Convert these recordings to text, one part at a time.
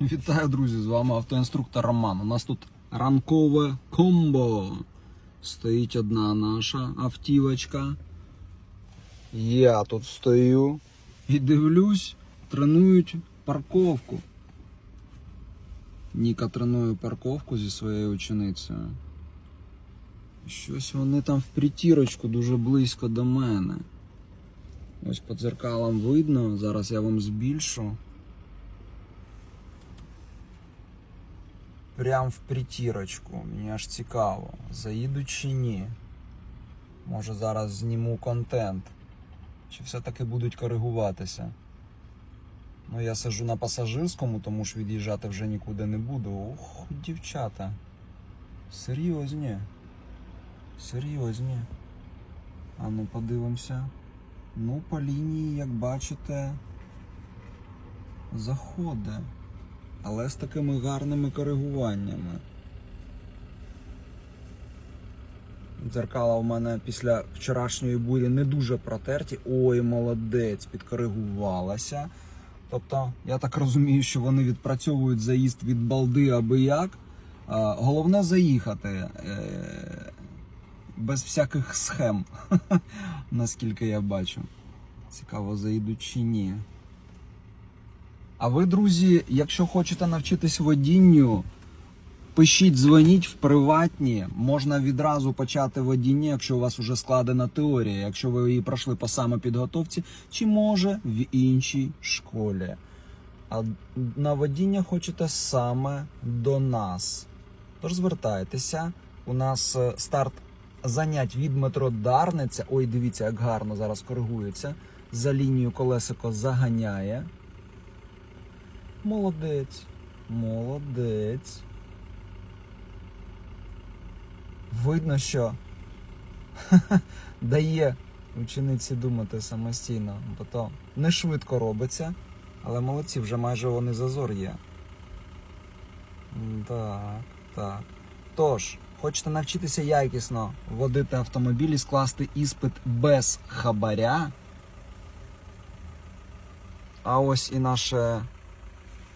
Вітаю, друзі! З вами автоінструктор Роман. У нас тут ранкове комбо. Стоїть одна наша автівочка. Я тут стою і дивлюсь, тренують парковку. Ніка тренує парковку зі своєю ученицею. Щось вони там в притірочку дуже близько до мене. Ось по дзеркалам видно, зараз я вам збільшу. Прям в притірочку. Мені аж цікаво, заїдуть чи ні. Може зараз зніму контент. Чи все-таки будуть коригуватися. Ну, я сижу на пасажирському, тому що від'їжджати вже нікуди не буду. Ох, дівчата. Серйозні. Серйозні. А ну подивимося. Ну, по лінії, як бачите, заходить. Але з такими гарними коригуваннями. Дзеркала у мене після вчорашньої бурі не дуже протерті. Ой, молодець, підкоригувалася. Тобто, я так розумію, що вони відпрацьовують заїзд від балди аби як. Головне заїхати е, без всяких схем, наскільки я бачу. Цікаво, заїдуть чи ні. А ви, друзі, якщо хочете навчитись водінню, пишіть, дзвоніть в приватні. Можна відразу почати водіння, якщо у вас вже складена теорія, якщо ви її пройшли по самопідготовці, чи може в іншій школі. А на водіння хочете саме до нас. Тож звертайтеся. У нас е, старт занять від метро Дарниця. Ой, дивіться, як гарно зараз коригується. За лінію колесико заганяє. Молодець. Молодець. Видно, що дає учениці думати самостійно, бо то не швидко робиться, але молодці, вже майже вони зазор є. Так, так. Тож, хочете навчитися якісно водити автомобіль і скласти іспит без хабаря. А ось і наше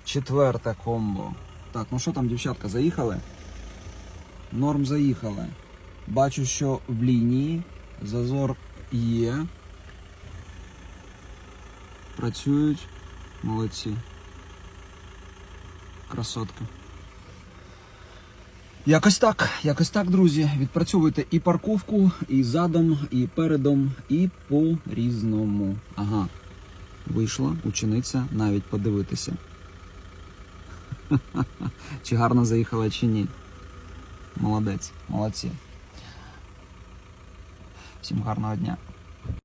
четверте комбо. Так, ну що там, дівчатка, заїхали? Норм заїхали. Бачу, що в лінії зазор є. Працюють. Молодці. Красотка. Якось так, якось так, друзі. Відпрацьовуйте і парковку, і задом, і передом, і по різному. Ага. Вийшла учениця навіть подивитися. Чи гарно заїхала, чи ні. Молодець, молодці. Всім гарного дня.